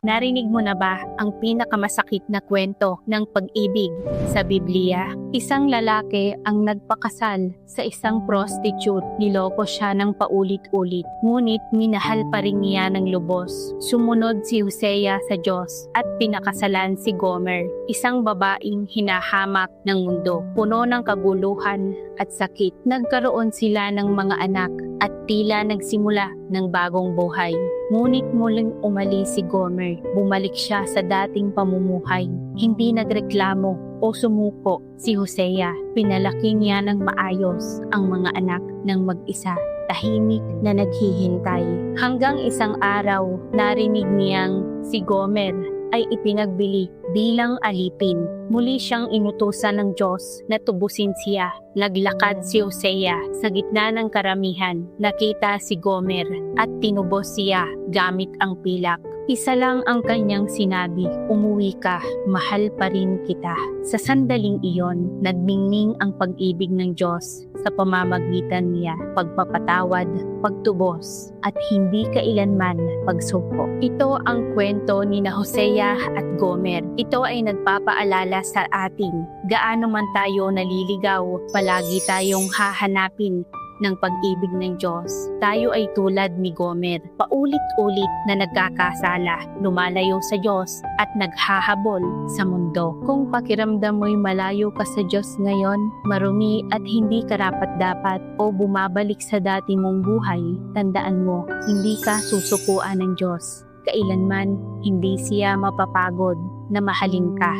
Narinig mo na ba ang pinakamasakit na kwento ng pag-ibig sa Biblia? Isang lalaki ang nagpakasal sa isang prostitute. Niloko siya ng paulit-ulit. Ngunit minahal pa rin niya ng lubos. Sumunod si Hosea sa Diyos at pinakasalan si Gomer, isang babaeng hinahamak ng mundo. Puno ng kaguluhan at sakit. Nagkaroon sila ng mga anak at tila nagsimula ng bagong buhay. Ngunit muling umalis si Gomer. Bumalik siya sa dating pamumuhay. Hindi nagreklamo o sumuko si Hosea. Pinalaki niya ng maayos ang mga anak ng mag-isa. Tahimik na naghihintay. Hanggang isang araw, narinig niyang si Gomer ay ipinagbili bilang alipin. Muli siyang inutusan ng Diyos na tubusin siya. Naglakad si Hosea sa gitna ng karamihan. Nakita si Gomer at tinubos siya gamit ang pilak. Isa lang ang kanyang sinabi, umuwi ka, mahal pa rin kita. Sa sandaling iyon, nagmingning ang pag-ibig ng Diyos sa pamamagitan niya, pagpapatawad, pagtubos, at hindi kailanman pagsuko. Ito ang kwento ni na Hosea at Gomer. Ito ay nagpapaalala sa atin, gaano man tayo naliligaw, palagi tayong hahanapin ng pag-ibig ng Diyos. Tayo ay tulad ni Gomer, paulit-ulit na nagkakasala, lumalayo sa Diyos at naghahabol sa mundo. Kung pakiramdam mo'y malayo ka sa Diyos ngayon, marumi at hindi karapat-dapat o bumabalik sa dati mong buhay, tandaan mo, hindi ka susukuan ng Diyos. Kailanman hindi siya mapapagod na mahalin ka.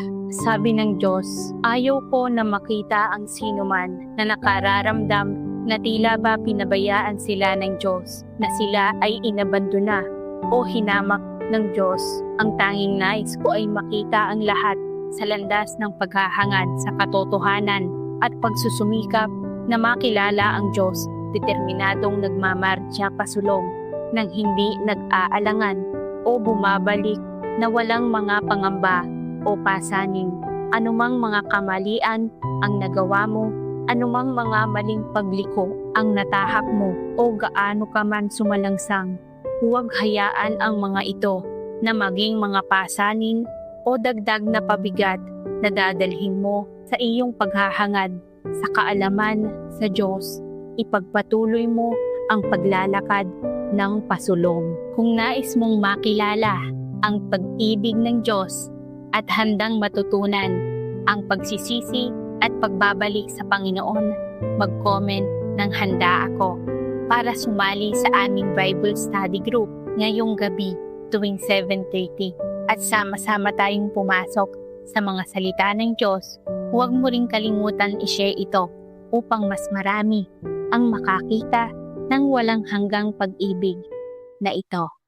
Sabi ng Diyos, ayaw ko na makita ang sinuman na nakararamdam na tila ba pinabayaan sila ng Diyos, na sila ay inabandona o hinamak ng Diyos. Ang tanging nais ko ay makita ang lahat sa landas ng paghahangad sa katotohanan at pagsusumikap na makilala ang Diyos, determinadong nagmamarcha pasulong nang hindi nag-aalangan o bumabalik na walang mga pangamba o pasaning. Anumang mga kamalian ang nagawa mo anumang mga maling pagliko ang natahak mo o gaano ka man sumalangsang. Huwag hayaan ang mga ito na maging mga pasanin o dagdag na pabigat na dadalhin mo sa iyong paghahangad sa kaalaman sa Diyos. Ipagpatuloy mo ang paglalakad ng pasulong. Kung nais mong makilala ang pag-ibig ng Diyos at handang matutunan ang pagsisisi at pagbabalik sa Panginoon, mag-comment ng handa ako para sumali sa aming Bible Study Group ngayong gabi tuwing 7.30 at sama-sama tayong pumasok sa mga salita ng Diyos. Huwag mo ring kalimutan i-share ito upang mas marami ang makakita ng walang hanggang pag-ibig na ito.